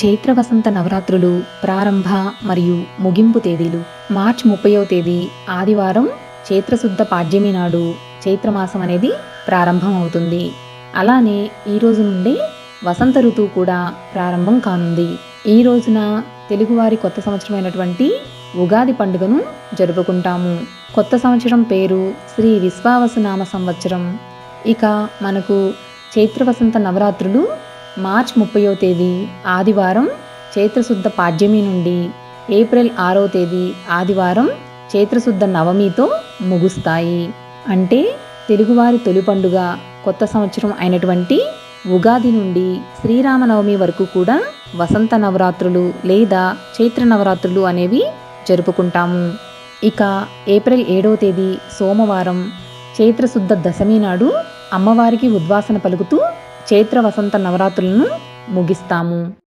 చైత్ర వసంత నవరాత్రులు ప్రారంభ మరియు ముగింపు తేదీలు. మార్చ్ ముప్పైవ తేదీ ఆదివారం చైత్రశుద్ధ పాడ్యమి నాడు చైత్రమాసం అనేది ప్రారంభం అవుతుంది అలానే ఈ రోజు నుండి వసంత ఋతువు కూడా ప్రారంభం కానుంది. ఈ రోజున తెలుగువారి కొత్త సంవత్సరమైనటువంటి ఉగాది పండుగను జరుపుకుంటాము. కొత్త సంవత్సరం పేరు శ్రీ విశ్వావసనామ సంవత్సరం. ఇక మనకు చైత్ర వసంత నవరాత్రులు మార్చ్ ముప్పయో తేదీ ఆదివారం చైత్రశుద్ధ పాడ్యమి నుండి ఏప్రిల్ ఆరో తేదీ ఆదివారం చైత్రశుద్ధ నవమితో ముగుస్తాయి. అంటే తెలుగువారి తొలి పండుగ కొత్త సంవత్సరం అయినటువంటి ఉగాది నుండి శ్రీరామనవమి వరకు కూడా వసంత నవరాత్రులు లేదా చైత్ర నవరాత్రులు అనేవి జరుపుకుంటాము. ఇక ఏప్రిల్ ఏడవ తేదీ సోమవారం చైత్రశుద్ధ దశమి నాడు అమ్మవారికి ఉద్వాసన పలుకుతూ చైత్ర వసంత నవరాత్రులను ముగిస్తాము.